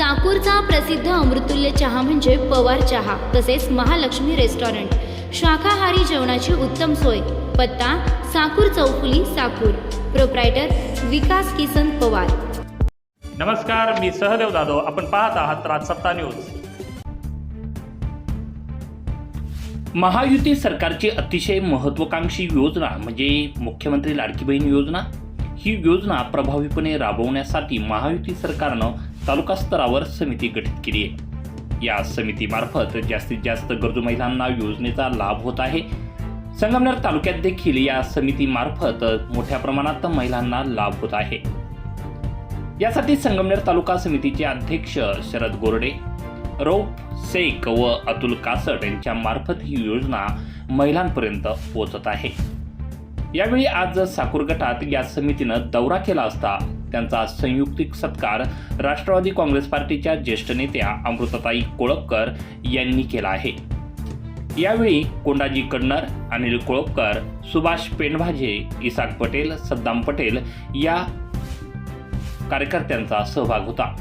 साकूरचा प्रसिद्ध अमृतुल्य चहा म्हणजे पवार चहा तसेच महालक्ष्मी रेस्टॉरंट. शाकाहारी जेवणाची उत्तम सोय. पत्ता साकूर चौफुली साकूर प्रोप्रायटर विकास किसन पवार. नमस्कार मी सहदेव जाधव. आपण पाहत आहात राजसत्ता न्यूज. महायुती सरकारची अतिशय महत्त्वाकांक्षी योजना म्हणजे मुख्यमंत्री लाडकी बहीण योजना ही योजना प्रभावीपणे राबवण्यासाठी महायुती सरकारनं तालुका स्तरावर समिती गठीत केली आहे. या समितीमार्फत जास्तीत जास्त गरजू महिलांना योजनेचा लाभ होत आहे. संगमनेर तालुक्यात देखील या समितीमार्फत मोठ्या प्रमाणात महिलांना लाभ होत आहे. यासाठी संगमनेर तालुका समितीचे अध्यक्ष शरद गोरडे रौफ शेख व अतुल कासट यांच्या मार्फत ही योजना महिलांपर्यंत पोहोचत आहे. यावेळी आज साकूर गटात या समितीनं दौरा केला असता त्यांचा संयुक्तिक सत्कार राष्ट्रवादी काँग्रेस पार्टीच्या ज्येष्ठ नेत्या अमृताताई कोळपकर यांनी केला आहे. यावेळी कोंडाजी कन्नर अनिल कोळपकर सुभाष पेंडभाजे इसाक पटेल सद्दाम पटेल या कार्यकर्त्यांचा सहभाग होता.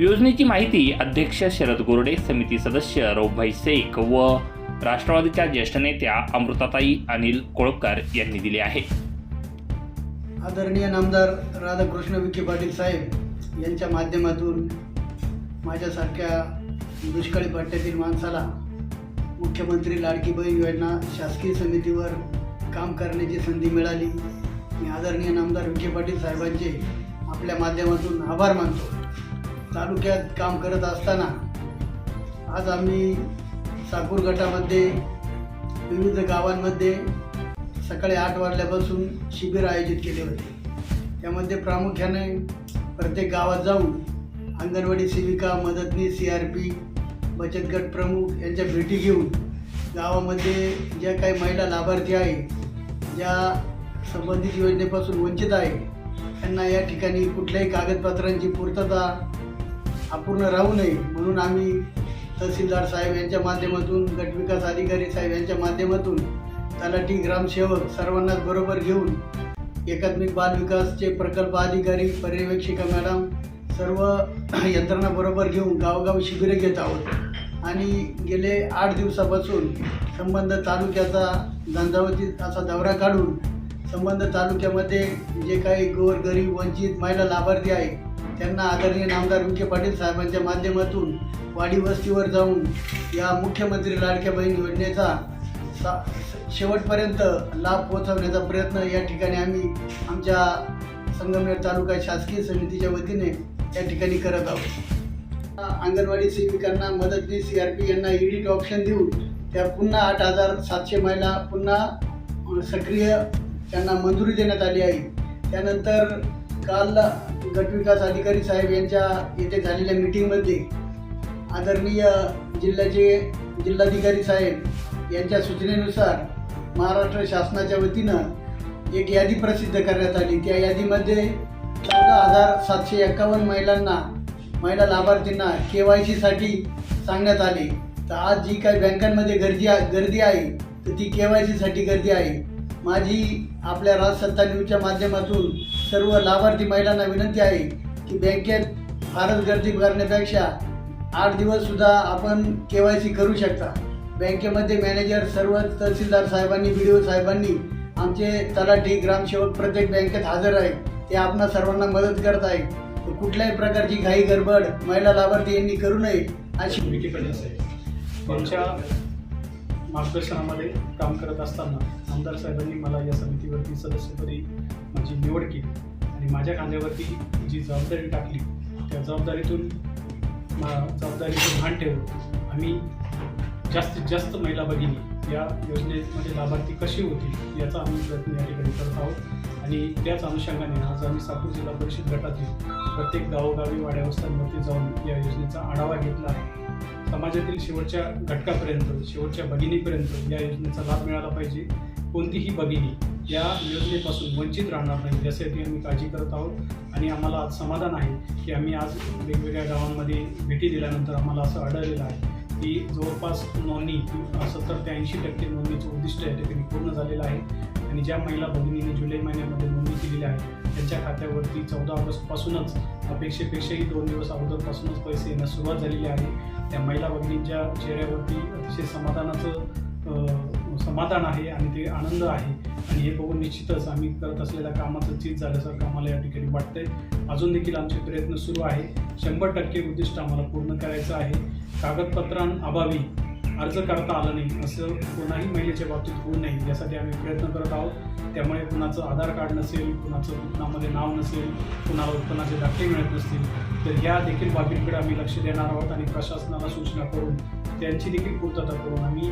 योजनेची माहिती अध्यक्ष शरद गोरडे समिती सदस्य रौभाई शेख व राष्ट्रवादीच्या ज्येष्ठ नेत्या अमृताताई अनिल कोळपकर यांनी दिली आहे. आदरणीय नामदार राधाकृष्ण विखे पाटील साहेब यांच्या माध्यमातून माझ्यासारख्या दुष्काळी पट्ट्यातील माणसाला मुख्यमंत्री लाडकी बहीण योजना शासकीय समितीवर काम करण्याची संधी मिळाली. मी आदरणीय नामदार विखे पाटील साहेबांचे आपल्या माध्यमातून आभार मानतो. तालुक्यात काम करत असताना आज आम्ही साकूर गटामध्ये विविध गावांमध्ये सकाळी आठ वाजल्यापासून शिबिर आयोजित केले होते. त्यामध्ये प्रामुख्याने प्रत्येक गावात जाऊन अंगणवाडी सेविका मदतनीस सी आर पी बचत गट प्रमुख यांच्या भेटी घेऊन गावामध्ये ज्या काही महिला लाभार्थी आहे ज्या संबंधित योजनेपासून वंचित आहे त्यांना या ठिकाणी कुठल्याही कागदपत्रांची पूर्तता अपूर्ण राहू नये म्हणून आम्ही तहसीलदार साहेब यांच्या माध्यमातून गटविकास अधिकारी साहेब यांच्या माध्यमातून तलाठी ग्रामसेवक सर्वांनाच बरोबर घेऊन एकात्मिक बाल विकासचे प्रकल्प अधिकारी पर्यवेक्षिका मॅडम सर्व यंत्रणा बरोबर घेऊन गावोगावी शिबिरे घेत आहोत. आणि गेले आठ दिवसापासून संबंध तालुक्याचा झंझावती असा दौरा काढून संबंध तालुक्यामध्ये जे काही गोर गरीब वंचित महिला लाभार्थी आहे त्यांना आदरणीय नामदार विखे पाटील साहेबांच्या माध्यमातून वाडी वस्तीवर जाऊन या मुख्यमंत्री लाडक्या बहीण योजनेचा सा शेवटपर्यंत लाभ पोहोचवण्याचा प्रयत्न या ठिकाणी आम्ही आमच्या संगमनेर तालुका शासकीय समितीच्या वतीने या ठिकाणी करत आहोत. अंगणवाडी सेविकांना मदतनीस सी आर पी यांना एडिट ऑप्शन देऊन त्या पुन्हा आठ हजार सातशे महिला पुन्हा सक्रिय त्यांना मंजुरी देण्यात आली आहे. त्यानंतर काल गटविकास अधिकारी साहेब यांच्या येथे झालेल्या मिटिंगमध्ये आदरणीय जिल्ह्याचे जिल्हाधिकारी साहेब यांच्या सूचनेनुसार महाराष्ट्र शासनाच्या वतीनं एक यादी प्रसिद्ध करण्यात आली. त्या यादीमध्ये चौदा हजार सातशे एकावन्न महिलांना महिला लाभार्थींना के वाय सीसाठी सांगण्यात आले. तर आज जी काही बँकांमध्ये गर्दी आ- गर्दी आहे तर ती के वाय सीसाठी गर्दी आहे. माझी आपल्या राजसत्ता न्यूजच्या माध्यमातून सर्व लाभार्थी महिलांना विनंती आहे की बँकेत फारच गर्दी करण्यापेक्षा आठ दिवससुद्धा आपण के वाय सी करू शकता. बँकेमध्ये मॅनेजर सर्व तहसीलदार साहेबांनी बी डी ओ साहेबांनी आमचे तलाठी ग्रामसेवक प्रत्येक बँकेत हजर आहे ते आपणा सर्वांना मदत करत आहे कुठल्याही प्रकारची घाई गडबड महिला लाभार्थी यांनी करू नये अशी विखे पाटील साहेब मार्गदर्शनामध्ये काम करत असताना आमदार साहेबांनी मला या समितीवरती सदस्यपदी माझी निवड केली आणि माझ्या खांद्यावरती जी जबाबदारी टाकली त्या जबाबदारीतून मा- जबाबदारीचं भान ठेवून आम्ही जास्तीत जास्त महिला भगिनी या योजनेमध्ये लाभार्थी कशी होतील याचा आम्ही प्रयत्न या ठिकाणी करत आहोत. आणि त्याच अनुषंगाने आज आम्ही सातूर जिल्हा परिषद गटातील प्रत्येक गावोगावी वाड्यावस्तांवरती जाऊन या योजनेचा आढावा घेतला आहे. समाजातील शेवटच्या घटकापर्यंत शेवटच्या भगिनीपर्यंत या योजनेचा लाभ मिळाला पाहिजे. कोणतीही भगिनी या योजनेपासून वंचित राहणार नाही यासाठी आम्ही काळजी करत आहोत. आणि आम्हाला आज समाधान आहे की आम्ही आज वेगवेगळ्या गावांमध्ये भेटी दिल्यानंतर आम्हाला असं आढळलेलं आहे. की जवळपास नोंदणी सत्तर ते ऐंशी टक्के नोंदणीचं उद्दिष्ट या ठिकाणी पूर्ण झालेलं आहे. आणि ज्या महिला भगिनीने जुलै महिन्यामध्ये नोंदणी केलेली आहे त्यांच्या खात्यावरती चौदा ऑगस्टपासूनच अपेक्षेपेक्षाही दोन दिवस अगोदरपासूनच पैसे येण्यास सुरुवात झालेली आहे. त्या महिला भगिनींच्या चेहऱ्यावरती अतिशय समाधानाचं समाधान आहे आणि ते आनंद आहे. आणि हे बघून निश्चितच आम्ही करत असलेल्या कामाचं चीज झाल्यासारखं आम्हाला या ठिकाणी वाटतंय. अजून देखील आमचे प्रयत्न सुरू आहे. शंभर टक्के उद्दिष्ट आम्हाला पूर्ण करायचं आहे. कागदपत्रांअभावी अर्ज करता आलं नाही असं कोणाही महिलेच्या बाबतीत होऊ नये यासाठी आम्ही प्रयत्न करत आहोत. त्यामुळे कुणाचं आधार कार्ड नसेल कुणाचं उत्पन्नामध्ये नाव नसेल कुणाला उत्पन्नाचे दाखले मिळत नसतील तर या देखील बाबींकडे आम्ही लक्ष देणार आहोत आणि प्रशासनाला सूचना करून त्यांची देखील पूर्तता करून आम्ही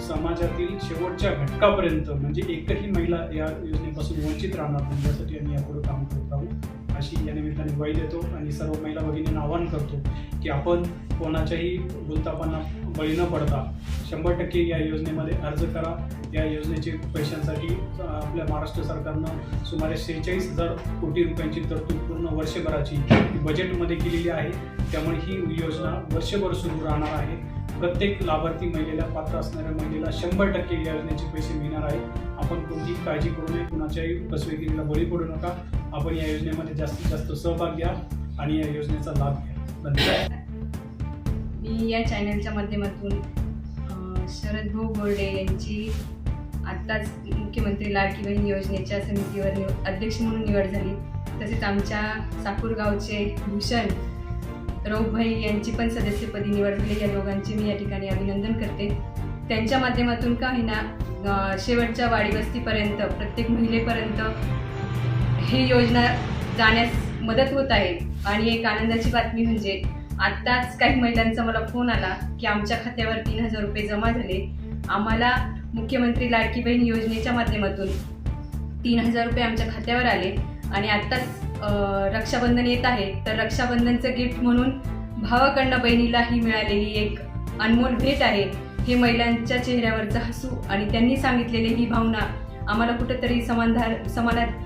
समाजातील शेवटच्या घटकापर्यंत म्हणजे एकही महिला या योजनेपासून वंचित राहणार नाही यासाठी आम्ही यापुढे काम करत आहोत. अशी या निमित्ताने ग्वाही देतो आणि सर्व महिला भगिनींना आवाहन करतो की आपण कोणाच्याही भूलतापांना बळी न पडता शंभर टक्के या योजनेमध्ये अर्ज करा. या योजनेचे पैशांसाठी आपल्या महाराष्ट्र सरकारनं सुमारे शेहेचाळीस हजार कोटी रुपयांची तरतूद पूर्ण वर्षभराची बजेटमध्ये केलेली आहे. त्यामुळे ही योजना वर्षभर सुरू राहणार आहे. प्रत्येक लाभार्थी महिलेला पात्र असणाऱ्या महिलेला शंभर टक्के या योजनेचे पैसे मिळणार आहेत आपण कोणतीही काळजी करू नये कुणाच्याही फसवेगिरीला बळी पडू नका. आपण या योजनेमध्ये जास्तीत जास्त सहभाग घ्या आणि या योजनेचा लाभ घ्या. धन्यवाद. मी या चॅनलच्या माध्यमातून शरद भाऊ बोर्डे यांची आत्ताच मुख्यमंत्री लाडकी बहीण योजनेच्या समितीवर अध्यक्ष म्हणून निवड झाली. तसेच आमच्या साकूरगावचे भूषण रौभाई यांची पण सदस्यपदी निवड झाली. या दोघांचे मी या ठिकाणी अभिनंदन करते. त्यांच्या माध्यमातून का होईना शेवटच्या वाडीवस्तीपर्यंत प्रत्येक महिलेपर्यंत ही योजना जाण्यास मदत होत आहे. आणि एक आनंदाची बातमी म्हणजे आत्ताच काही महिलांचा मला फोन आला की आमच्या खात्यावर तीन हजार रुपये जमा झाले. आम्हाला मुख्यमंत्री लाडकी बहीण योजनेच्या माध्यमातून तीन हजार रुपये आमच्या खात्यावर आले. आणि आत्ताच रक्षाबंधन येत आहे. तर रक्षाबंधनचं गिफ्ट म्हणून भावाकडनं बहिणीला ही मिळालेली एक अनमोल भेट आहे. हे महिलांच्या चेहऱ्यावरचं हसू आणि त्यांनी सांगितलेली ही भावना आम्हाला कुठंतरी समाधान समानात